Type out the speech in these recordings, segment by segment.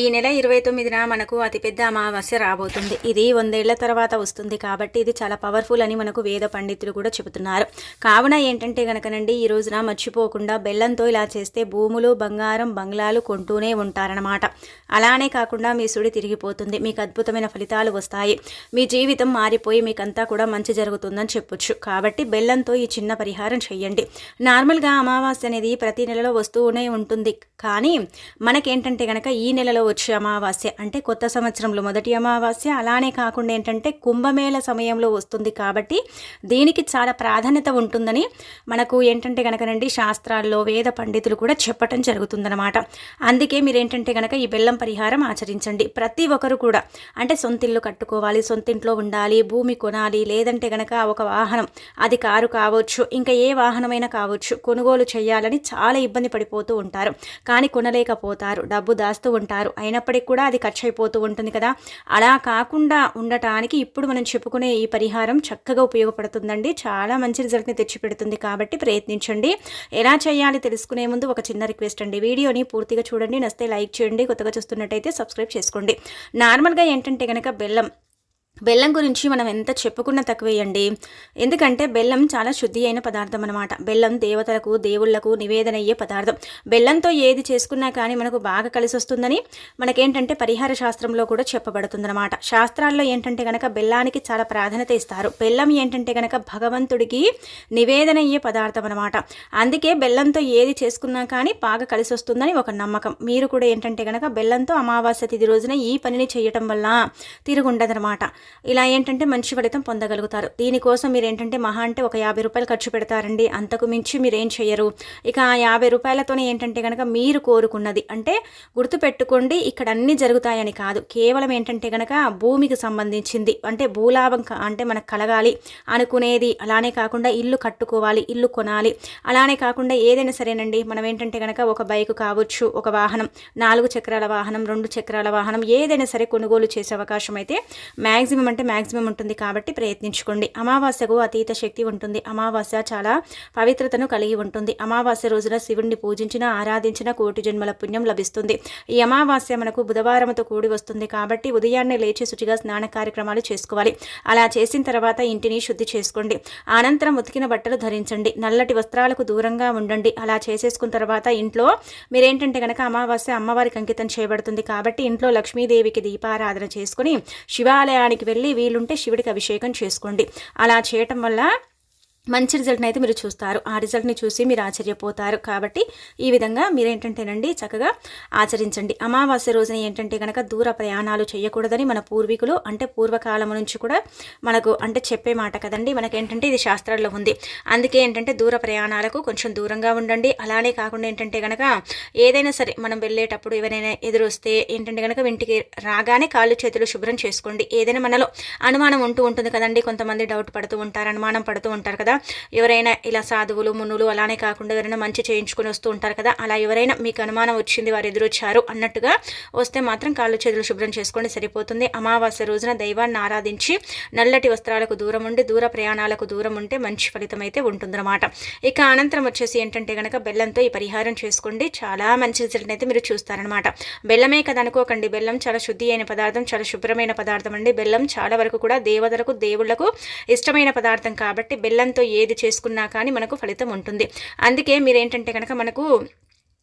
ఈ నెల ఇరవై తొమ్మిదిన మనకు అతిపెద్ద అమావాస్య రాబోతుంది. ఇది వందేళ్ళ తర్వాత వస్తుంది కాబట్టి ఇది చాలా పవర్ఫుల్ అని మనకు వేద పండితులు కూడా చెబుతున్నారు. కావున ఏంటంటే గనకనండి ఈ రోజున మర్చిపోకుండా బెల్లంతో ఇలా చేస్తే భూములు బంగారం బంగ్లాలు కొంటూనే ఉంటారనమాట అలానే కాకుండా మీ సుడి తిరిగిపోతుంది మీకు అద్భుతమైన ఫలితాలు వస్తాయి. మీ జీవితం మారిపోయి మీకంతా కూడా మంచి జరుగుతుందని చెప్పొచ్చు. కాబట్టి బెల్లంతో ఈ చిన్న పరిహారం చేయండి నార్మల్గా అమావాస్య అనేది ప్రతి నెలలో వస్తూనే ఉంటుంది. కానీ మనకేంటంటే గనక ఈ నెలలో వచ్చే అమావాస్య. అంటే కొత్త సంవత్సరంలో మొదటి అమావాస్య. అలానే కాకుండా ఏంటంటే కుంభమేళ సమయంలో వస్తుంది కాబట్టి దీనికి చాలా ప్రాధాన్యత ఉంటుందని మనకు ఏంటంటే కనుకనండి శాస్త్రాల్లో వేద పండితులు కూడా చెప్పటం జరుగుతుందన్నమాట. అందుకే మీరు ఏంటంటే కనుక ఈ బెల్లం పరిహారం ఆచరించండి. ప్రతి ఒక్కరు కూడా అంటే సొంతిల్లు కట్టుకోవాలి సొంతింట్లో ఉండాలి భూమి కొనాలి లేదంటే కనుక ఒక వాహనం. అది కారు కావచ్చు ఇంకా ఏ వాహనమైనా కావచ్చు కొనుగోలు చేయాలని చాలా ఇబ్బంది పడిపోతూ ఉంటారు. కానీ కొనలేకపోతారు డబ్బు దాస్తూ ఉంటారు. అయినప్పటికీ కూడా అది ఖర్చు అయిపోతూ ఉంటుంది కదా. అలా కాకుండా ఉండటానికి ఇప్పుడు మనం చెప్పుకునే ఈ పరిహారం చక్కగా ఉపయోగపడుతుందండి. చాలా మంచి రిజల్ట్ని తెచ్చిపెడుతుంది కాబట్టి ప్రయత్నించండి. ఎలా చేయాలి తెలుసుకునే ముందు ఒక చిన్న రిక్వెస్ట్ అండి. వీడియోని పూర్తిగా చూడండి. నస్తే లైక్ చేయండి. కొత్తగా చూస్తున్నట్టయితే సబ్స్క్రైబ్ చేసుకోండి. నార్మల్గా ఏంటంటే కనుక బెల్లం బెల్లం గురించి మనం ఎంత చెప్పుకున్నా తక్కువేయండి. ఎందుకంటే బెల్లం చాలా శుద్ధి అయిన పదార్థం అనమాట బెల్లం దేవతలకు దేవుళ్ళకు నివేదన అయ్యే పదార్థం. బెల్లంతో ఏది చేసుకున్నా కానీ మనకు బాగా కలిసి వస్తుందని మనకేంటంటే పరిహార శాస్త్రంలో కూడా చెప్పబడుతుందన్నమాట. శాస్త్రాల్లో ఏంటంటే కనుక బెల్లానికి చాలా ప్రాధాన్యత ఇస్తారు. బెల్లం ఏంటంటే కనుక భగవంతుడికి నివేదన అయ్యే పదార్థం అనమాట అందుకే బెల్లంతో ఏది చేసుకున్నా కానీ బాగా కలిసి వస్తుందని ఒక నమ్మకం. మీరు కూడా ఏంటంటే కనుక బెల్లంతో అమావాస్య తిథి రోజున ఈ పనిని చేయటం వల్ల తిరుగుండదనమాట ఇలా ఏంటంటే మంచి ఫలితం పొందగలుగుతారు. దీనికోసం మీరు ఏంటంటే మహా అంటే ఒక యాభై రూపాయలు ఖర్చు పెడతారండి. అంతకు మించి మీరు ఏం చేయరు ఇక ఆ యాభై రూపాయలతోనే ఏంటంటే కనుక మీరు కోరుకున్నది అంటే గుర్తుపెట్టుకోండి ఇక్కడ అన్నీ జరుగుతాయని కాదు. కేవలం ఏంటంటే కనుక భూమికి సంబంధించింది. అంటే భూలాభం అంటే మనకు కలగాలి అనుకునేది అలానే కాకుండా ఇల్లు కట్టుకోవాలి ఇల్లు కొనాలి అలానే కాకుండా ఏదైనా సరేనండి. మనం ఏంటంటే కనుక ఒక బైక్ కావచ్చు ఒక వాహనం నాలుగు చక్రాల వాహనం రెండు చక్రాల వాహనం ఏదైనా సరే కొనుగోలు చేసే అవకాశం అయితే మ్యాక్సిమం మ్యాక్సిమం అంటే మ్యాక్సిమం ఉంటుంది కాబట్టి ప్రయత్నించుకోండి. అమావాస్యకు అతీత శక్తి ఉంటుంది. అమావాస్య చాలా పవిత్రతను కలిగి ఉంటుంది. అమావాస్య రోజున శివుణ్ణి పూజించిన ఆరాధించిన కోటి జన్మల పుణ్యం లభిస్తుంది. ఈ అమావాస్య మనకు బుధవారంతో కూడి వస్తుంది కాబట్టి ఉదయాన్నే లేచి శుచిగా స్నాన కార్యక్రమాలు చేసుకోవాలి. అలా చేసిన తర్వాత ఇంటిని శుద్ధి చేసుకోండి. అనంతరం ఉతికిన బట్టలు ధరించండి. నల్లటి వస్త్రాలకు దూరంగా ఉండండి. అలా చేసేసుకున్న తర్వాత ఇంట్లో మీరేంటంటే కనుక అమావాస్య అమ్మవారికి అంకితం చేయబడుతుంది కాబట్టి ఇంట్లో లక్ష్మీదేవికి దీపారాధన చేసుకుని శివాలయానికి వెళ్ళి వీలుంటే శివుడికి అభిషేకం చేసుకోండి. అలా చేయటం వల్ల మంచి రిజల్ట్ని అయితే మీరు చూస్తారు. ఆ రిజల్ట్ని చూసి మీరు ఆశ్చర్యపోతారు. కాబట్టి ఈ విధంగా మీరు ఏంటంటేనండి చక్కగా ఆచరించండి. అమావాస్య రోజున ఏంటంటే కనుక దూర ప్రయాణాలు చేయకూడదని మన పూర్వీకులు అంటే పూర్వకాలం నుంచి కూడా మనకు అంటే చెప్పే మాట కదండి. మనకేంటంటే ఇది శాస్త్రాల్లో ఉంది. అందుకే ఏంటంటే దూర ప్రయాణాలకు కొంచెం దూరంగా ఉండండి. అలానే కాకుండా ఏంటంటే కనుక ఏదైనా సరే మనం వెళ్ళేటప్పుడు ఎవరైనా ఎదురొస్తే ఏంటంటే కనుక ఇంటికి రాగానే కాళ్ళు చేతులు శుభ్రం చేసుకోండి. ఏదైనా మనలో అనుమానం ఉంటూ ఉంటుంది కదండి. కొంతమంది డౌట్ పడుతూ ఉంటారు అనుమానం పడుతూ ఉంటారు కదా. ఎవరైనా ఇలా సాధువులు మునులు అలానే కాకుండా ఎవరైనా మంచి చేయించుకొని వస్తూ ఉంటారు కదా అలా ఎవరైనా మీకు అనుమానం వచ్చింది వారు ఎదురొచ్చారు అన్నట్టుగా వస్తే మాత్రం కాళ్ళు చేతులు శుభ్రం చేసుకొని సరిపోతుంది. అమావాస్య రోజున దైవాన్ని ఆరాధించి నల్లటి వస్త్రాలకు దూరం ఉండి దూర ప్రయాణాలకు దూరం ఉంటే మంచి ఫలితం అయితే ఉంటుందన్నమాట. ఇక అనంతరం వచ్చేసి ఏంటంటే కనుక బెల్లంతో ఈ పరిహారం చేసుకోండి చాలా మంచి రిజల్ట్ అయితే మీరు చూస్తారనమాట బెల్లమే కదా అనుకోకండి బెల్లం చాలా శుద్ధి అయిన పదార్థం చాలా శుభ్రమైన పదార్థం అండి. బెల్లం చాలా వరకు కూడా దేవతలకు దేవుళ్ళకు ఇష్టమైన పదార్థం కాబట్టి బెల్లంతో ఏది చేసుకున్నా కానీ మనకు ఫలితం ఉంటుంది. అందుకే మీరేంటంటే కనుక మనకు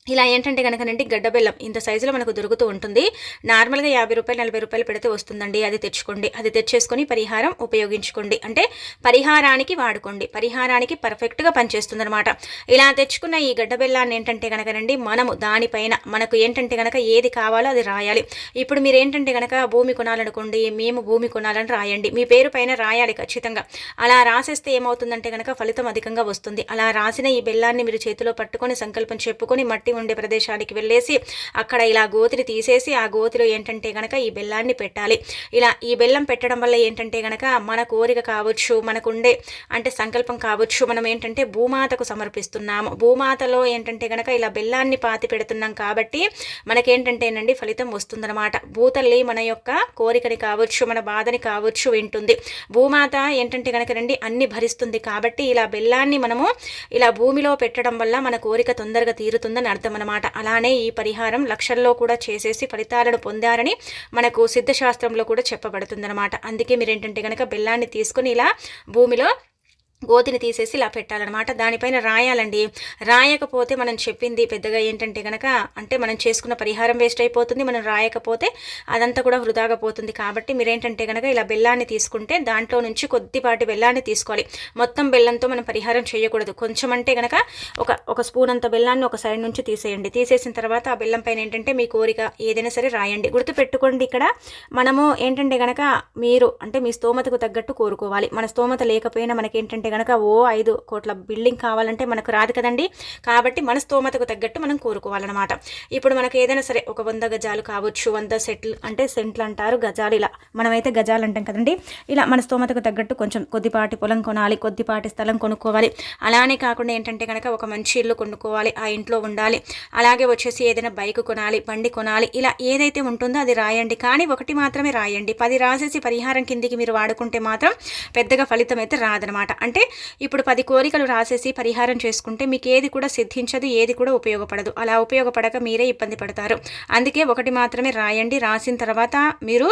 ఇలా ఏంటంటే కనుకనండి గడ్డ బెల్లం ఇంత సైజులో మనకు దొరుకుతూ ఉంటుంది. నార్మల్గా యాభై రూపాయలు నలభై రూపాయలు పెడితే వస్తుందండి అది తెచ్చుకోండి. అది తెచ్చేసుకొని పరిహారం ఉపయోగించుకోండి. అంటే పరిహారానికి వాడుకోండి. పరిహారానికి పర్ఫెక్ట్గా పనిచేస్తుంది అనమాట ఇలా తెచ్చుకున్న ఈ గడ్డబెల్లాన్ని ఏంటంటే కనుకనండి మనము దానిపైన మనకు ఏంటంటే కనుక ఏది కావాలో అది రాయాలి. ఇప్పుడు మీరు ఏంటంటే కనుక భూమి కొనాలనుకోండి మేము భూమి కొనాలని రాయండి. మీ పేరు పైన రాయాలి ఖచ్చితంగా. అలా రాసేస్తే ఏమవుతుందంటే కనుక ఫలితం అధికంగా వస్తుంది. అలా రాసిన ఈ బెల్లాన్ని మీరు చేతిలో పట్టుకొని సంకల్పం చెప్పుకొని మట్టి మట్టి ఉండే ప్రదేశానికి వెళ్ళేసి అక్కడ ఇలా గోతిని తీసేసి ఆ గోతిలో ఏంటంటే గనక ఈ బెల్లాన్ని పెట్టాలి. ఇలా ఈ బెల్లం పెట్టడం వల్ల ఏంటంటే గనక మన కోరిక కావచ్చు మనకుండే అంటే సంకల్పం కావచ్చు మనం ఏంటంటే భూమాతకు సమర్పిస్తున్నాము. భూమాతలో ఏంటంటే గనక ఇలా బెల్లాన్ని పాతి పెడుతున్నాం కాబట్టి మనకేంటంటేనండి ఫలితం వస్తుందన్నమాట. భూతల్లి మన యొక్క కోరికని కావచ్చు మన బాధని కావచ్చు వింటుంది. భూమాత ఏంటంటే గనక రండి అన్ని భరిస్తుంది కాబట్టి ఇలా బెల్లాన్ని మనము ఇలా భూమిలో పెట్టడం వల్ల మన కోరిక తొందరగా తీరుతుందని అర్థం అనమాట అలానే ఈ పరిహారం లక్షల్లో కూడా చేసేసి ఫలితాలను పొందారని మనకు సిద్ధశాస్త్రంలో కూడా చెప్పబడుతుందన్నమాట. అందుకే మీరు ఏంటంటే కనుక బెల్లాన్ని తీసుకుని ఇలా భూమిలో గోతిని తీసేసి ఇలా పెట్టాలన్నమాట. దానిపైన రాయాలండి. రాయకపోతే మనం చెప్పింది పెద్దగా ఏంటంటే కనుక అంటే మనం చేసుకున్న పరిహారం వేస్ట్ అయిపోతుంది మనం రాయకపోతే అదంతా కూడా వృధాగా పోతుంది. కాబట్టి మీరేంటంటే కనుక ఇలా బెల్లాన్ని తీసుకుంటే దాంట్లో నుంచి కొద్దిపాటి బెల్లాన్ని తీసుకోవాలి. మొత్తం బెల్లంతో మనం పరిహారం చేయకూడదు. కొంచెం అంటే కనుక ఒక ఒక స్పూన్ అంత బెల్లాన్ని ఒక సైడ్ నుంచి తీసేయండి. తీసేసిన తర్వాత ఆ బెల్లం పైన ఏంటంటే మీ కోరిక ఏదైనా సరే రాయండి. గుర్తు పెట్టుకోండి ఇక్కడ మనము ఏంటంటే కనుక మీరు అంటే మీ స్తోమతకు తగ్గట్టు కోరుకోవాలి. మన స్తోమత లేకపోయినా మనకేంటంటే కనుక ఓ ఐదు కోట్ల బిల్డింగ్ కావాలంటే మనకు రాదు కదండి. కాబట్టి మన స్తోమతకు తగ్గట్టు మనం కోరుకోవాలన్నమాట. ఇప్పుడు మనకు ఏదైనా సరే ఒక వంద గజాలు కావచ్చు వంద సెట్లు అంటే సెంట్లు అంటారు గజాలు ఇలా. మనమైతే గజాలు అంటాం కదండి. ఇలా మన స్తోమతకు తగ్గట్టు కొంచెం కొద్దిపాటి పొలం కొనాలి కొద్దిపాటి స్థలం కొనుక్కోవాలి. అలానే కాకుండా ఏంటంటే కనుక ఒక మంచి ఇల్లు కొనుక్కోవాలి ఆ ఇంట్లో ఉండాలి. అలాగే వచ్చేసి ఏదైనా బైక్ కొనాలి బండి కొనాలి ఇలా ఏదైతే ఉంటుందో అది రాయండి. కానీ ఒకటి మాత్రమే రాయండి. పది రాసేసి పరిహారం కిందికి మీరు వాడుకుంటే మాత్రం పెద్దగా ఫలితం అయితే రాదనమాట అంటే ఇప్పుడు పది కోరికలు రాసేసి పరిహారం చేసుకుంటే మీకు ఏది కూడా సిద్ధించదు ఏది కూడా ఉపయోగపడదు. అలా ఉపయోగపడక మీరే ఇబ్బంది పడతారు. అందుకే ఒకటి మాత్రమే రాయండి. రాసిన తర్వాత మీరు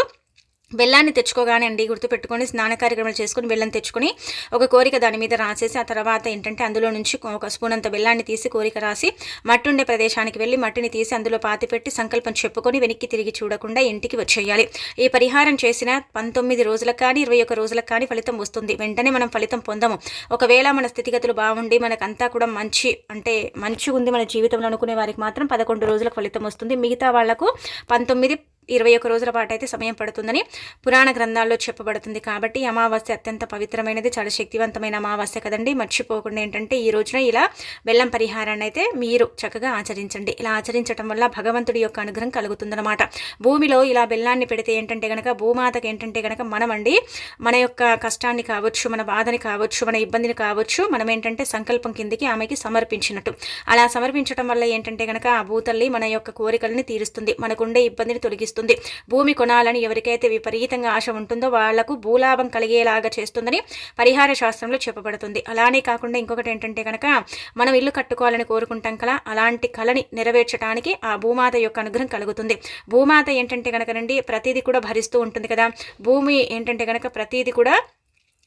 బెల్లాన్ని తెచ్చుకోగానే అండి గుర్తుపెట్టుకొని స్నాన కార్యక్రమాలు చేసుకుని బెల్లం తెచ్చుకొని ఒక కోరిక దాని మీద రాసేసి ఆ తర్వాత ఏంటంటే అందులో నుంచి ఒక స్పూన్ అంత బెల్లాన్ని తీసి కోరిక రాసి మట్టుండే ప్రదేశానికి వెళ్ళి మట్టిని తీసి అందులో పాతిపెట్టి సంకల్పం చెప్పుకొని వెనక్కి తిరిగి చూడకుండా ఇంటికి వచ్చేయాలి. ఈ పరిహారం చేసిన పంతొమ్మిది రోజులకు కానీ ఇరవై ఒక రోజులకు కానీ ఫలితం వస్తుంది. వెంటనే మనం ఫలితం పొందము. ఒకవేళ మన స్థితిగతులు బాగుండి మనకంతా కూడా మంచి అంటే మంచి ఉంది మన జీవితంలో అనుకునే వారికి మాత్రం పదకొండు రోజులకు ఫలితం వస్తుంది. మిగతా వాళ్ళకు పంతొమ్మిది ఇరవై ఒక రోజుల పాటు అయితే సమయం పడుతుందని పురాణ గ్రంథాల్లో చెప్పబడుతుంది. కాబట్టి అమావాస్య అత్యంత పవిత్రమైనది చాలా శక్తివంతమైన అమావాస్య కదండి. మర్చిపోకుండా ఏంటంటే ఈ రోజున ఇలా బెల్లం పరిహారాన్ని అయితే మీరు చక్కగా ఆచరించండి. ఇలా ఆచరించడం వల్ల భగవంతుడి యొక్క అనుగ్రహం కలుగుతుందన్నమాట. భూమిలో ఇలా బెల్లాన్ని పెడితే ఏంటంటే కనుక భూమాతకి ఏంటంటే కనుక మనమండి మన యొక్క కష్టాన్ని కావచ్చు మన బాధని కావచ్చు మన ఇబ్బందిని కావచ్చు మనం ఏంటంటే సంకల్పం కిందికి ఆమెకి సమర్పించినట్టు. అలా సమర్పించడం వల్ల ఏంటంటే కనుక ఆ భూతల్లి మన యొక్క కోరికల్ని తీరుస్తుంది. మనకుండే ఇబ్బందిని తొలగిస్తుంది. చేస్తుంది. భూమి కొనాలని ఎవరికైతే విపరీతంగా ఆశ ఉంటుందో వాళ్ళకు భూలాభం కలిగేలాగా చేస్తుందని పరిహార శాస్త్రంలో చెప్పబడుతుంది. అలానే కాకుండా ఇంకొకటి ఏంటంటే కనుక మనం ఇల్లు కట్టుకోవాలని కోరుకుంటాం కదా అలాంటి కళని నెరవేర్చడానికి ఆ భూమాత యొక్క అనుగ్రహం కలుగుతుంది. భూమాత ఏంటంటే కనుక రండి ప్రతిదీ కూడా భరిస్తూ ఉంటుంది కదా. భూమి ఏంటంటే కనుక ప్రతిదీ కూడా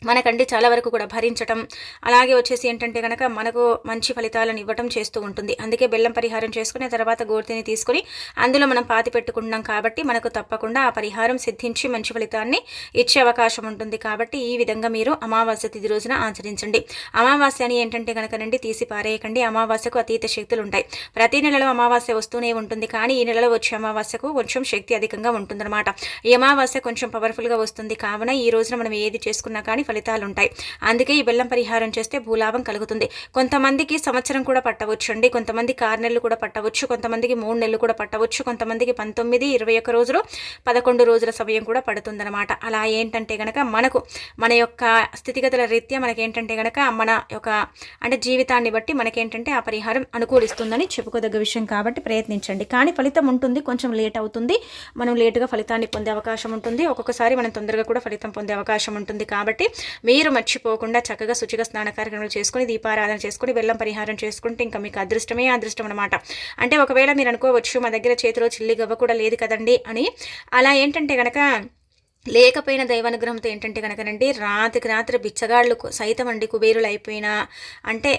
మనకండి చాలా వరకు కూడా భరించటం. అలాగే వచ్చేసి ఏంటంటే కనుక మనకు మంచి ఫలితాలను ఇవ్వటం చేస్తూ ఉంటుంది. అందుకే బెల్లం పరిహారం చేసుకుని తర్వాత గోర్తిని తీసుకుని అందులో మనం పాతి పెట్టుకున్నాం కాబట్టి మనకు తప్పకుండా ఆ పరిహారం సిద్ధించి మంచి ఫలితాన్ని ఇచ్చే అవకాశం ఉంటుంది. కాబట్టి ఈ విధంగా మీరు అమావాస్య తిథి రోజున ఆచరించండి. అమావాస్య అని ఏంటంటే కనుకనండి తీసి పారేయకండి. అమావాస్యకు అతీత శక్తులు ఉంటాయి. ప్రతి నెలలో అమావాస్య వస్తూనే ఉంటుంది. కానీ ఈ నెలలో వచ్చే అమావాస్యకు కొంచెం శక్తి అధికంగా ఉంటుందన్నమాట. ఈ అమావాస్య కొంచెం పవర్ఫుల్గా వస్తుంది. కావున ఈ రోజున మనం ఏది చేసుకున్నా కానీ ఫలితాలు ఉంటాయి అందుకే ఈ బెల్లం పరిహారం చేస్తే భూలాభం కలుగుతుంది. కొంతమందికి సంవత్సరం కూడా పట్టవచ్చు అండి కొంతమందికి ఆరు నెలలు కూడా పట్టవచ్చు. కొంతమందికి మూడు నెలలు కూడా పట్టవచ్చు. కొంతమందికి పంతొమ్మిది ఇరవై ఒక్క రోజులు పదకొండు రోజుల సమయం కూడా పడుతుందన్నమాట. అలా ఏంటంటే గనక మనకు మన యొక్క స్థితిగతుల రీత్యా మనకేంటంటే గనక మన యొక్క అంటే జీవితాన్ని బట్టి మనకేంటంటే ఆ పరిహారం అనుకూలిస్తుందని చెప్పుకోదగ్గ విషయం కాబట్టి ప్రయత్నించండి. కానీ ఫలితం ఉంటుంది కొంచెం లేట్ అవుతుంది. మనం లేటుగా ఫలితాన్ని పొందే అవకాశం ఉంటుంది. ఒక్కొక్కసారి మనం తొందరగా కూడా ఫలితం పొందే అవకాశం ఉంటుంది కాబట్టి మీరు మర్చిపోకుండా చక్కగా శుచిగా స్నాన కార్యక్రమాలు చేసుకుని దీపారాధన చేసుకుని బెల్లం పరిహారం చేసుకుంటే ఇంకా మీకు అదృష్టమే అదృష్టం అనమాట అంటే ఒకవేళ మీరు అనుకోవచ్చు మా దగ్గర చేతిలో చిల్లి గవ్వ కూడా లేదు కదండి అని. అలా ఏంటంటే కనుక లేకపోయిన దైవానుగ్రహంతో ఏంటంటే కనుకనండి రాత్రికి రాత్రి బిచ్చగాళ్ళు సైతం అండి కుబేరులు అయిపోయిన అంటే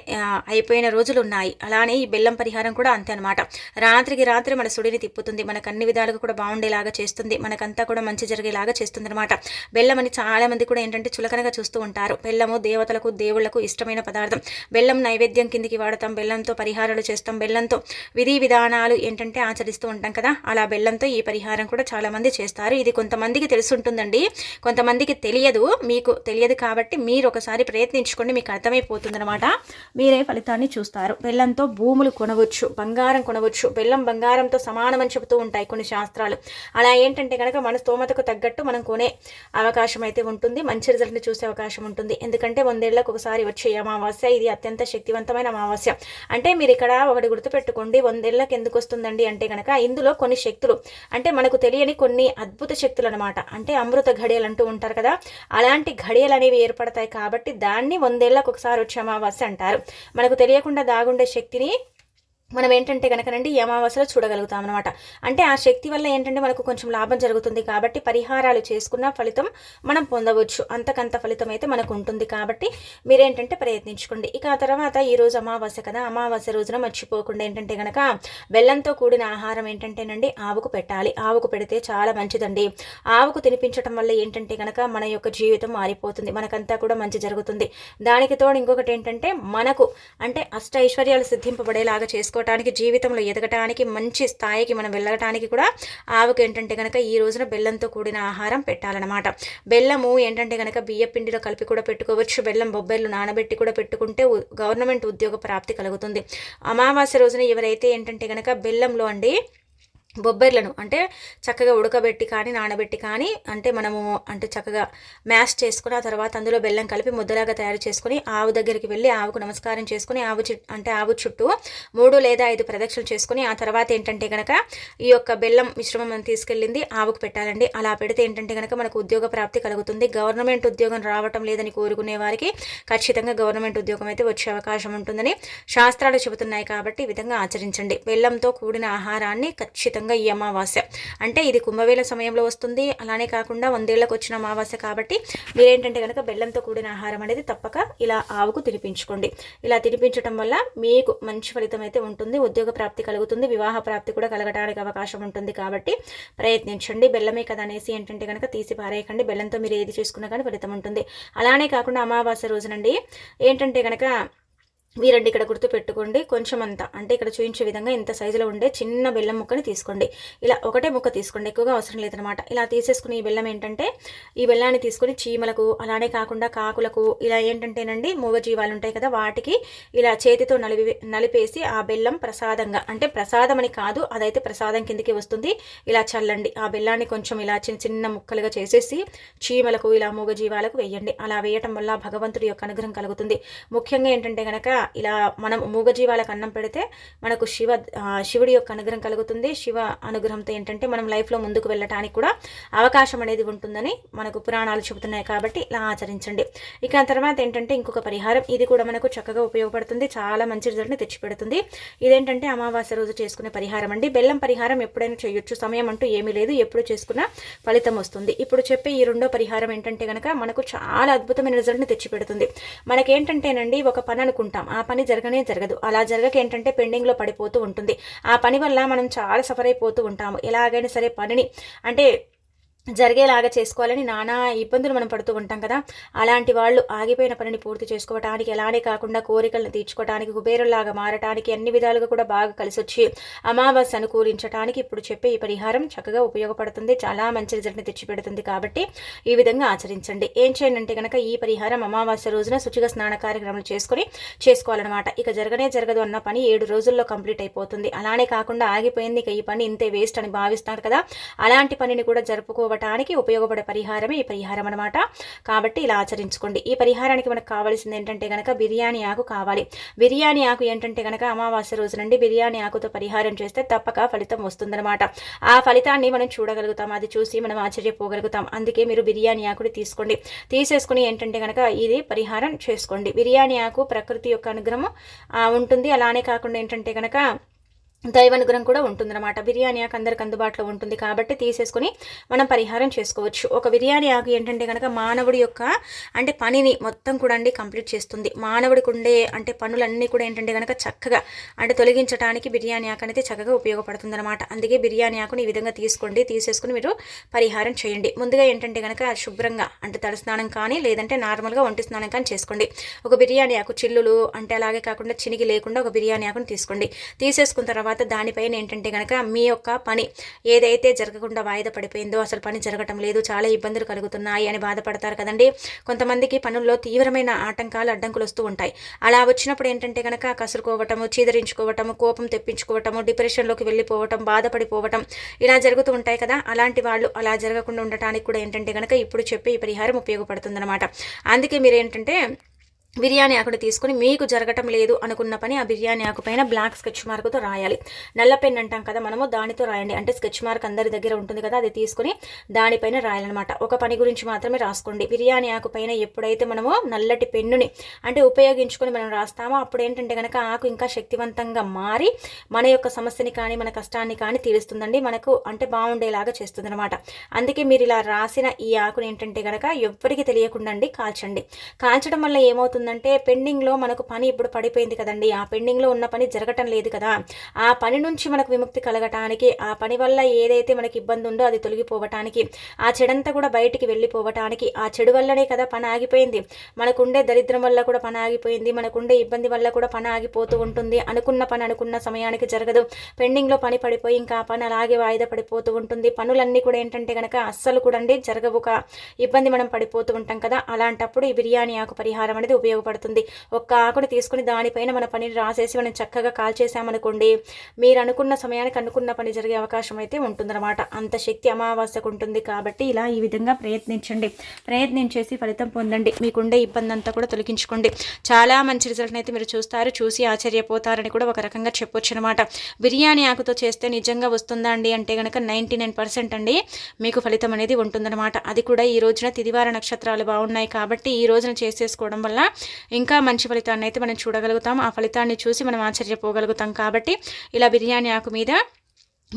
అయిపోయిన రోజులు ఉన్నాయి. అలానే ఈ బెల్లం పరిహారం కూడా అంతే అనమాట రాత్రికి రాత్రి మన సుడిని తిప్పుతుంది మనకు అన్ని విధాలుగా కూడా బాగుండేలాగా చేస్తుంది మనకంతా కూడా మంచి జరిగేలాగా చేస్తుంది అనమాట బెల్లం అని చాలామంది కూడా ఏంటంటే చులకనగా చూస్తూ ఉంటారు. బెల్లము దేవతలకు దేవుళ్ళకు ఇష్టమైన పదార్థం. బెల్లం నైవేద్యం కిందికి వాడతాం బెల్లంతో పరిహారాలు చేస్తాం బెల్లంతో విధి విధానాలు ఏంటంటే ఆచరిస్తూ ఉంటాం కదా అలా బెల్లంతో ఈ పరిహారం కూడా చాలామంది చేస్తారు. ఇది కొంతమందికి తెలుసుంటుంది. ఉంటుందండి. కొంతమందికి తెలియదు. మీకు తెలియదు కాబట్టి మీరు ఒకసారి ప్రయత్నించుకోండి. మీకు అర్థమైపోతుంది అనమాట మీరే ఫలితాన్ని చూస్తారు. బెల్లంతో భూములు కొనవచ్చు బంగారం కొనవచ్చు. బెల్లం బంగారంతో సమానమని చెబుతూ ఉంటాయి కొన్ని శాస్త్రాలు. అలా ఏంటంటే కనుక మన స్తోమతకు తగ్గట్టు మనం కొనే అవకాశం అయితే ఉంటుంది. మంచి రిజల్ట్ని చూసే అవకాశం ఉంటుంది. ఎందుకంటే వందేళ్ళకు ఒకసారి వచ్చే అమావాస్య ఇది అత్యంత శక్తివంతమైన అమావాస్య. అంటే మీరు ఇక్కడ ఒకటి గుర్తుపెట్టుకోండి. వందేళ్ళకు ఎందుకు వస్తుందండి అంటే కనుక ఇందులో కొన్ని శక్తులు. అంటే మనకు తెలియని కొన్ని అద్భుత శక్తులు అనమాట అంటే అమృత ఘడియలు అంటూ ఉంటారు కదా అలాంటి ఘడియలు అనేవి ఏర్పడతాయి కాబట్టి దాన్ని వందేళ్ళకు ఒకసారి వచ్చే అమావాస్య అంటారు. మనకు తెలియకుండా దాగుండే శక్తిని మనం ఏంటంటే కనుకనండి ఈ అమావాస్యలో చూడగలుగుతాం అనమాట అంటే ఆ శక్తి వల్ల ఏంటంటే మనకు కొంచెం లాభం జరుగుతుంది కాబట్టి పరిహారాలు చేసుకున్న ఫలితం మనం పొందవచ్చు. అంతకంత ఫలితం అయితే మనకు ఉంటుంది కాబట్టి మీరేంటంటే ప్రయత్నించుకోండి. ఇక ఆ తర్వాత ఈ రోజు అమావాస్య కదా అమావాస్య రోజున మర్చిపోకుండా ఏంటంటే కనుక బెల్లంతో కూడిన ఆహారం ఏంటంటేనండి ఆవుకు పెట్టాలి. ఆవుకు పెడితే చాలా మంచిదండి. ఆవుకు తినిపించడం వల్ల ఏంటంటే కనుక మన యొక్క జీవితం మారిపోతుంది. మనకంతా కూడా మంచి జరుగుతుంది. దానికి తోడు ఇంకొకటి ఏంటంటే మనకు అంటే అష్ట ఐశ్వర్యాలు సిద్ధింపబడేలాగా చేసుకోవడం చేసుకోవటానికి జీవితంలో ఎదగటానికి మంచి స్థాయికి మనం వెళ్ళటానికి కూడా ఆవుకు ఏంటంటే కనుక ఈ రోజున బెల్లంతో కూడిన ఆహారం పెట్టాలన్నమాట. బెల్లము ఏంటంటే కనుక బియ్య పిండిలో కలిపి కూడా పెట్టుకోవచ్చు. బెల్లం బొబ్బెర్లు నానబెట్టి కూడా పెట్టుకుంటే గవర్నమెంట్ ఉద్యోగ ప్రాప్తి కలుగుతుంది. అమావాస్య రోజున ఎవరైతే ఏంటంటే కనుక బెల్లంలో అండి బొబ్బర్లను అంటే చక్కగా ఉడకబెట్టి కానీ నానబెట్టి కానీ అంటే మనము అంటే చక్కగా మ్యాష్ చేసుకుని ఆ తర్వాత అందులో బెల్లం కలిపి ముద్దలాగా తయారు చేసుకుని ఆవు దగ్గరికి వెళ్ళి ఆవుకు నమస్కారం చేసుకుని ఆవు అంటే ఆవు చుట్టూ మూడు లేదా ఐదు ప్రదక్షిణలు చేసుకుని ఆ తర్వాత ఏంటంటే కనుక ఈ యొక్క బెల్లం మిశ్రమం మనం తీసుకెళ్ళింది ఆవుకు పెట్టాలండి. అలా పెడితే ఏంటంటే కనుక మనకు ఉద్యోగ ప్రాప్తి కలుగుతుంది. గవర్నమెంట్ ఉద్యోగం రావటం లేదని కోరుకునే వారికి ఖచ్చితంగా గవర్నమెంట్ ఉద్యోగం అయితే వచ్చే అవకాశం ఉంటుందని శాస్త్రాలు చెబుతున్నాయి కాబట్టి ఈ విధంగా ఆచరించండి. బెల్లంతో కూడిన ఆహారాన్ని ఖచ్చితంగా ముఖ్యంగా ఈ అమావాస్య. అంటే ఇది కుంభవేల సమయంలో వస్తుంది. అలానే కాకుండా వందేళ్ళకు వచ్చిన అమావాస్య కాబట్టి మీరేంటంటే కనుక బెల్లంతో కూడిన ఆహారం అనేది తప్పక ఇలా ఆవుకు తినిపించుకోండి. ఇలా తినిపించడం వల్ల మీకు మంచి ఫలితం అయితే ఉంటుంది. ఉద్యోగ ప్రాప్తి కలుగుతుంది. వివాహ ప్రాప్తి కూడా కలగడానికి అవకాశం ఉంటుంది కాబట్టి ప్రయత్నించండి. బెల్లమే కదా అనేసి ఏంటంటే కనుక తీసి పారేయకండి. బెల్లంతో మీరు ఏది చేసుకున్నా కానీ ఫలితం ఉంటుంది. అలానే కాకుండా అమావాస్య రోజునండి. ఏంటంటే కనుక వీరండి ఇక్కడ గుర్తు పెట్టుకోండి కొంచెం అంత అంటే ఇక్కడ చూపించే విధంగా ఇంత సైజులో ఉండే చిన్న బెల్లం ముక్కని తీసుకోండి. ఇలా ఒకటే ముక్క తీసుకోండి ఎక్కువగా అవసరం లేదనమాట ఇలా తీసేసుకుని ఈ బెల్లం ఏంటంటే ఈ బెల్లాన్ని తీసుకుని చీమలకు అలానే కాకుండా కాకులకు ఇలా ఏంటంటేనండి మూగజీవాలు ఉంటాయి కదా వాటికి ఇలా చేతితో నలిపి నలిపేసి ఆ బెల్లం ప్రసాదంగా అంటే ప్రసాదం అని కాదు అదైతే ప్రసాదం కిందకి వస్తుంది. ఇలా చల్లండి. ఆ బెల్లాన్ని కొంచెం ఇలా చిన్న చిన్న ముక్కలుగా చేసేసి చీమలకు ఇలా మూగజీవాలకు వేయండి. అలా వేయటం వల్ల భగవంతుడి యొక్క అనుగ్రహం కలుగుతుంది. ముఖ్యంగా ఏంటంటే కనుక ఇలా మనం మూగజీవాలకు అన్నం పెడితే మనకు శివ శివుడి యొక్క అనుగ్రహం కలుగుతుంది. శివ అనుగ్రహంతో ఏంటంటే మనం లైఫ్లో ముందుకు వెళ్ళటానికి కూడా అవకాశం అనేది ఉంటుందని మనకు పురాణాలు చెబుతున్నాయి కాబట్టి ఇలా ఆచరించండి. ఇక తర్వాత ఏంటంటే ఇంకొక పరిహారం ఇది కూడా మనకు చక్కగా ఉపయోగపడుతుంది. చాలా మంచి రిజల్ట్ని తెచ్చిపెడుతుంది. ఇదేంటంటే అమావాస్య రోజు చేసుకునే పరిహారం అండి. బెల్లం పరిహారం ఎప్పుడైనా చేయొచ్చు. సమయం అంటూ ఏమీ లేదు. ఎప్పుడు చేసుకున్నా ఫలితం వస్తుంది. ఇప్పుడు చెప్పే ఈ రెండో పరిహారం ఏంటంటే కనుక మనకు చాలా అద్భుతమైన రిజల్ట్ని తెచ్చిపెడుతుంది. మనకేంటంటేనండి ఒక పని అనుకుంటాం. ఆ పని జరగనే జరగదు. అలా జరగక ఏంటంటే పెండింగ్లో పడిపోతూ ఉంటుంది. ఆ పని వల్ల మనం చాలా సఫర్ అయిపోతూ ఉంటాము. ఎలాగైనా సరే పనిని అంటే జరిగేలాగా చేసుకోవాలని నానా ఇబ్బందులు మనం పడుతూ ఉంటాం కదా. అలాంటి వాళ్ళు ఆగిపోయిన పనిని పూర్తి చేసుకోవటానికి అలానే కాకుండా కోరికలను తీర్చుకోవటానికి కుబేరులాగా మారటానికి అన్ని విధాలుగా కూడా బాగా కలిసి వచ్చి అమావాస్య అనుకూలించడానికి ఇప్పుడు చెప్పే ఈ పరిహారం చక్కగా ఉపయోగపడుతుంది. చాలా మంచి రిజల్ట్ని తెచ్చిపెడుతుంది కాబట్టి ఈ విధంగా ఆచరించండి. ఏం చేయండి అంటే కనుక ఈ పరిహారం అమావాస్య రోజున శుచిగా స్నాన కార్యక్రమాలు చేసుకుని చేసుకోవాలన్నమాట. ఇక జరగనే జరగదు అన్న పని ఏడు రోజుల్లో కంప్లీట్ అయిపోతుంది. అలానే కాకుండా ఆగిపోయింది ఇక ఈ పని ఇంతే వేస్ట్ అని భావిస్తారు కదా. అలాంటి పనిని కూడా జరుపుకో చేసుకోవటానికి ఉపయోగపడే పరిహారమే ఈ పరిహారం అనమాట కాబట్టి ఇలా ఆచరించుకోండి. ఈ పరిహారానికి మనకు కావాల్సింది ఏంటంటే కనుక బిర్యానీ ఆకు కావాలి. బిర్యానీ ఆకు ఏంటంటే కనుక అమావాస్య రోజు నుండి బిర్యానీ ఆకుతో పరిహారం చేస్తే తప్పక ఫలితం వస్తుందన్నమాట. ఆ ఫలితాన్ని మనం చూడగలుగుతాం అది చూసి మనం ఆశ్చర్యపోగలుగుతాం. అందుకే మీరు బిర్యానీ ఆకుని తీసుకోండి. తీసేసుకుని ఏంటంటే కనుక ఇది పరిహారం చేసుకోండి. బిర్యానీ ఆకు ప్రకృతి యొక్క అనుగ్రహం ఉంటుంది. అలానే కాకుండా ఏంటంటే కనుక దైవానుగ్రహం కూడా ఉంటుందన్నమాట. బిర్యానీ ఆకు అందరికి అందుబాటులో ఉంటుంది కాబట్టి తీసేసుకుని మనం పరిహారం చేసుకోవచ్చు. ఒక బిర్యానీ ఆకు ఏంటంటే కనుక మానవుడి యొక్క అంటే పనిని మొత్తం కూడా అండి కంప్లీట్ చేస్తుంది. మానవుడికి ఉండే అంటే పనులన్నీ కూడా ఏంటంటే కనుక చక్కగా అంటే తొలగించడానికి బిర్యానీ ఆకు అనేది చక్కగా ఉపయోగపడుతుంది అనమాట అందుకే బిర్యానీ ఆకుని ఈ విధంగా తీసుకోండి. తీసేసుకుని మీరు పరిహారం చేయండి. ముందుగా ఏంటంటే కనుక శుభ్రంగా అంటే తలస్నానం కానీ లేదంటే నార్మల్గా ఒంటి స్నానం కానీ చేసుకోండి. ఒక బిర్యానీ ఆకు చిల్లులు అంటే అలాగే కాకుండా చినిగి లేకుండా ఒక బిర్యానీ ఆకుని తీసుకోండి. తీసేసుకున్న తర్వాత తర్వాత దానిపైన ఏంటంటే కనుక మీ యొక్క పని ఏదైతే జరగకుండా వాయిదా పడిపోయిందో అసలు పని జరగటం లేదు చాలా ఇబ్బందులు కలుగుతున్నాయి అని బాధపడతారు కదండి. కొంతమందికి పనుల్లో తీవ్రమైన ఆటంకాలు అడ్డంకులు వస్తూ ఉంటాయి. అలా వచ్చినప్పుడు ఏంటంటే కనుక కసురుకోవటము చీదరించుకోవటము కోపం తెప్పించుకోవటము డిప్రెషన్లోకి వెళ్ళిపోవటం బాధపడిపోవటం ఇలా జరుగుతూ ఉంటాయి కదా. అలాంటి వాళ్ళు అలా జరగకుండా ఉండటానికి కూడా ఏంటంటే కనుక ఇప్పుడు చెప్పే ఈ పరిహారం ఉపయోగపడుతుందన్నమాట. అందుకే మీరు ఏంటంటే బిర్యానీ ఆకుని తీసుకుని మీకు జరగటం లేదు అనుకున్న పని ఆ బిర్యానీ ఆకు పైన బ్లాక్ స్కెచ్ మార్క్తో రాయాలి. నల్ల పెన్ అంటాం కదా మనము దానితో రాయండి. అంటే స్కెచ్ మార్క్ అందరి దగ్గర ఉంటుంది కదా అది తీసుకుని దానిపైన రాయాలన్నమాట. ఒక పని గురించి మాత్రమే రాసుకోండి. బిర్యానీ ఆకు పైన ఎప్పుడైతే మనము నల్లటి పెన్నుని అంటే ఉపయోగించుకొని మనం రాస్తామో అప్పుడు ఏంటంటే కనుక ఆకు ఇంకా శక్తివంతంగా మారి మన యొక్క సమస్యని కానీ మన కష్టాన్ని కానీ తీరుస్తుందండి. మనకు అంటే బాగుండేలాగా చేస్తుంది అనమాట అందుకే మీరు ఇలా రాసిన ఈ ఆకుని ఏంటంటే కనుక ఎవ్వరికి తెలియకుండా కాల్చండి. కాల్చడం వల్ల ఏమవుతుంది ఏమవుతుందంటే పెండింగ్లో మనకు పని ఇప్పుడు పడిపోయింది కదండి. ఆ పెండింగ్లో ఉన్న పని జరగటం లేదు కదా. ఆ పని నుంచి మనకు విముక్తి కలగటానికి ఆ పని వల్ల ఏదైతే మనకి ఇబ్బంది ఉందో అది తొలగిపోవటానికి ఆ చెడంతా కూడా బయటికి వెళ్ళిపోవటానికి ఆ చెడు వల్లనే కదా పని ఆగిపోయింది. మనకుండే దరిద్రం వల్ల కూడా పని ఆగిపోయింది. మనకుండే ఇబ్బంది వల్ల కూడా పని ఆగిపోతూ ఉంటుంది. అనుకున్న పని అనుకున్న సమయానికి జరగదు. పెండింగ్లో పని పడిపోయి ఇంకా ఆ పని అలాగే వాయిదా పడిపోతూ ఉంటుంది. పనులన్నీ కూడా ఏంటంటే కనుక అస్సలు కూడా అండి జరగవు ఇబ్బంది మనం పడిపోతూ ఉంటాం కదా. అలాంటప్పుడు ఈ బిర్యానీ ఆకు పరిహారం అనేది ఉపయోగం ఉపయోగపడుతుంది. ఒక్క ఆకుని తీసుకుని దానిపైన మన పనిని రాసేసి మనం చక్కగా కాల్ చేసామనుకోండి మీరు అనుకున్న సమయానికి అనుకున్న పని జరిగే అవకాశం అయితే ఉంటుందన్నమాట. అంత శక్తి అమావాస్యకు ఉంటుంది కాబట్టి ఇలా ఈ విధంగా ప్రయత్నించండి. ప్రయత్నించేసి ఫలితం పొందండి. మీకుండే ఇబ్బంది అంతా కూడా తొలగించుకోండి. చాలా మంచి రిజల్ట్ని అయితే మీరు చూస్తారు. చూసి ఆశ్చర్యపోతారని కూడా ఒక రకంగా చెప్పొచ్చు అనమాట బిర్యానీ ఆకుతో చేస్తే నిజంగా వస్తుందా అండి అంటే కనుక నైంటీ నైన్ పర్సెంట్ అండి మీకు ఫలితం అనేది ఉంటుందన్నమాట. అది కూడా ఈ రోజున తిదివార నక్షత్రాలు బాగున్నాయి కాబట్టి ఈ రోజున చేసేసుకోవడం వల్ల ఇంకా మంచి ఫలితాన్ని అయితే మనం చూడగలుగుతాం. ఆ ఫలితాన్ని చూసి మనం ఆశ్చర్యపోగలుగుతాం కాబట్టి ఇలా బిర్యానీ ఆకు మీద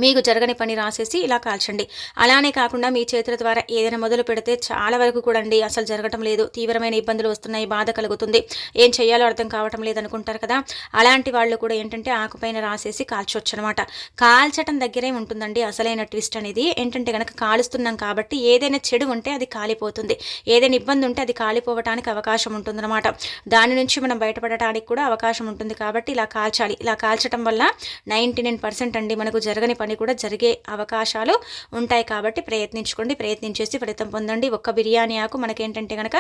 మీకు జరగని పని రాసేసి ఇలా కాల్చండి. అలానే కాకుండా మీ చేతుల ద్వారా ఏదైనా మొదలు పెడితే చాలా వరకు కూడా అండి అసలు జరగటం లేదు. తీవ్రమైన ఇబ్బందులు వస్తున్నాయి బాధ కలుగుతుంది. ఏం చేయాలో అర్థం కావటం లేదనుకుంటారు కదా. అలాంటి వాళ్ళు కూడా ఏంటంటే ఆకుపైన రాసేసి కాల్చవచ్చు అనమాట కాల్చటం దగ్గరే ఉంటుందండి అసలైన ట్విస్ట్ అనేది. ఏంటంటే కనుక కాలుస్తున్నాం కాబట్టి ఏదైనా చెడు ఉంటే అది కాలిపోతుంది. ఏదైనా ఇబ్బంది ఉంటే అది కాలిపోవటానికి అవకాశం ఉంటుందన్నమాట. దాని నుంచి మనం బయటపడటానికి కూడా అవకాశం ఉంటుంది కాబట్టి ఇలా కాల్చాలి. ఇలా కాల్చడం వల్ల నైంటీ అండి మనకు జరగని పని కూడా జరిగే అవకాశాలు ఉంటాయి కాబట్టి ప్రయత్నించుకోండి ప్రయత్నించేసి ఫలితం పొందండి. ఒక్క బిర్యానీ ఆకు మనకేంటంటే కనుక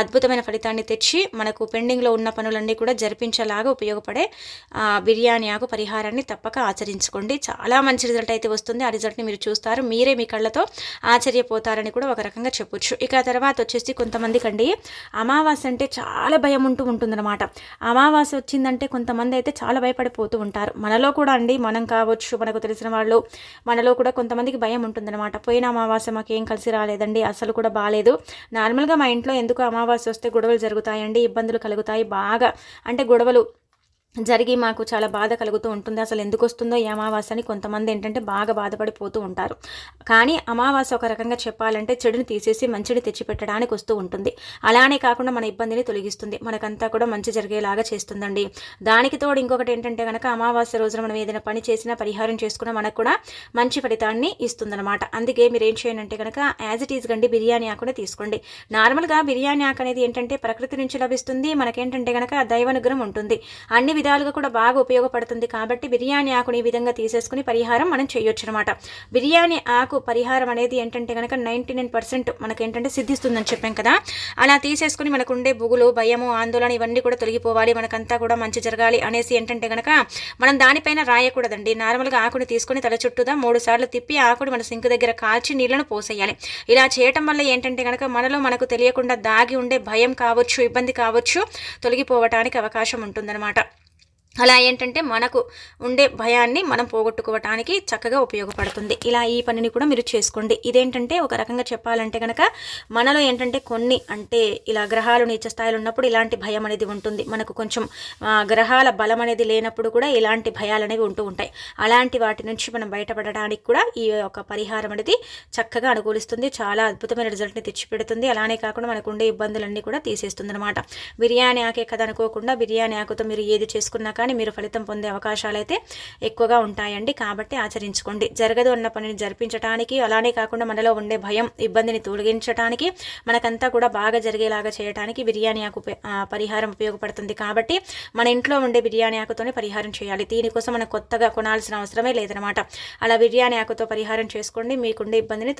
అద్భుతమైన ఫలితాన్ని తెచ్చి మనకు పెండింగ్లో ఉన్న పనులన్నీ కూడా జరిపించేలాగా ఉపయోగపడే బిర్యానీ ఆకు పరిహారాన్ని తప్పక ఆచరించుకోండి. చాలా మంచి రిజల్ట్ అయితే వస్తుంది. ఆ రిజల్ట్ని మీరు చూస్తారు. మీరే మీ కళ్ళతో ఆశ్చర్యపోతారని కూడా ఒక రకంగా చెప్పొచ్చు. ఇక తర్వాత వచ్చేసి కొంతమందికి అండి అమావాస్య అంటే చాలా భయం ఉంటూ ఉంటుందన్నమాట. అమావాస్య వచ్చిందంటే కొంతమంది అయితే చాలా భయపడిపోతూ ఉంటారు. మనలో కూడా అండి మనం కావచ్చు మనకు తెలిసిన వాళ్ళు వాళ్ళు మనలో కూడా కొంతమందికి భయం ఉంటుందన్నమాట. పోయిన అమావాస్య మాకు ఏం కలిసి రాలేదండి అసలు కూడా బాగాలేదు నార్మల్గా మా ఇంట్లో ఎందుకు అమావాస్య వస్తే గొడవలు జరుగుతాయండి ఇబ్బందులు కలుగుతాయి బాగా. అంటే గొడవలు జరిగి మాకు చాలా బాధ కలుగుతూ ఉంటుంది. అసలు ఎందుకు వస్తుందో ఈ అమావాస్య అని కొంతమంది ఏంటంటే బాగా బాధపడిపోతూ ఉంటారు. కానీ అమావాస్య ఒక రకంగా చెప్పాలంటే చెడుని తీసేసి మంచిని తెచ్చిపెట్టడానికి వస్తూ ఉంటుంది. అలానే కాకుండా మన ఇబ్బందిని తొలగిస్తుంది. మనకంతా కూడా మంచి జరిగేలాగా చేస్తుందండి. దానికి తోడు ఇంకొకటి ఏంటంటే కనుక అమావాస్య రోజున మనం ఏదైనా పని చేసినా పరిహారం చేసుకున్నా మనకు కూడా మంచి ఫలితాన్ని ఇస్తుందన్నమాట. అందుకే మీరు ఏం చేయండి కనుక యాజ్ ఇట్ ఈజ్ గండి బిర్యానీ ఆకునే తీసుకోండి. నార్మల్గా బిర్యానీ ఆకు అనేది ఏంటంటే ప్రకృతి నుంచి లభిస్తుంది. మనకేంటంటే కనుక దైవానుగ్రహం ఉంటుంది. అన్ని విధాలుగా కూడా బాగా ఉపయోగపడుతుంది కాబట్టి బిర్యానీ ఆకుని ఈ విధంగా తీసేసుకుని పరిహారం మనం చేయొచ్చు అనమాట బిర్యానీ ఆకు పరిహారం అనేది ఏంటంటే కనుక నైంటీ నైన్ పర్సెంట్ మనకేంటంటే సిద్ధిస్తుందని చెప్పాం కదా. అలా తీసేసుకుని మనకు ఉండే బుగులు భయము ఆందోళన ఇవన్నీ కూడా తొలగిపోవాలి. మనకంతా కూడా మంచి జరగాలి అనేసి ఏంటంటే కనుక మనం దానిపైన రాయకూడదండి. నార్మల్గా ఆకుని తీసుకుని తల చుట్టూదా మూడు సార్లు తిప్పి ఆకుని మన సింక్ దగ్గర కాల్చి నీళ్ళను పోసేయాలి. ఇలా చేయటం వల్ల ఏంటంటే కనుక మనలో మనకు తెలియకుండా దాగి ఉండే భయం కావచ్చు ఇబ్బంది కావచ్చు తొలగిపోవటానికి అవకాశం ఉంటుందన్నమాట. అలా ఏంటంటే మనకు ఉండే భయాన్ని మనం పోగొట్టుకోవటానికి చక్కగా ఉపయోగపడుతుంది. ఇలా ఈ పనిని కూడా మీరు చేసుకోండి. ఇదేంటంటే ఒక రకంగా చెప్పాలంటే కనుక మనలో ఏంటంటే కొన్ని అంటే ఇలా గ్రహాలు నీచ స్థాయిలో ఉన్నప్పుడు ఇలాంటి భయం అనేది ఉంటుంది. మనకు కొంచెం గ్రహాల బలం అనేది లేనప్పుడు కూడా ఇలాంటి భయాలు అనేవి ఉంటూ ఉంటాయి. అలాంటి వాటి నుంచి మనం బయటపడడానికి కూడా ఈ యొక్క పరిహారం అనేది చక్కగా అనుకూలిస్తుంది. చాలా అద్భుతమైన రిజల్ట్ని తెచ్చిపెడుతుంది. అలానే కాకుండా మనకు ఉండే ఇబ్బందులన్నీ కూడా తీసేస్తుంది అనమాట బిర్యానీ ఆకే కదా అనుకోకుండా బిర్యానీ ఆకుతో మీరు ఏది చేసుకున్నా కానీ మీరు ఫలితం పొందే అవకాశాలు అయితే ఎక్కువగా ఉంటాయండి. కాబట్టి ఆచరించుకోండి. జరగదు అన్న పనిని జరిపించడానికి అలానే కాకుండా మనలో ఉండే భయం ఇబ్బందిని తొలగించడానికి మనకంతా కూడా బాగా జరిగేలాగా చేయడానికి బిర్యానీ ఆకు పరిహారం ఉపయోగపడుతుంది. కాబట్టి మన ఇంట్లో ఉండే బిర్యానీ ఆకుతోనే పరిహారం చేయాలి. దీనికోసం మనం కొత్తగా కొనాల్సిన అవసరమే లేదనమాట అలా బిర్యానీ ఆకుతో పరిహారం చేసుకోండి. మీకుండే ఇబ్బందిని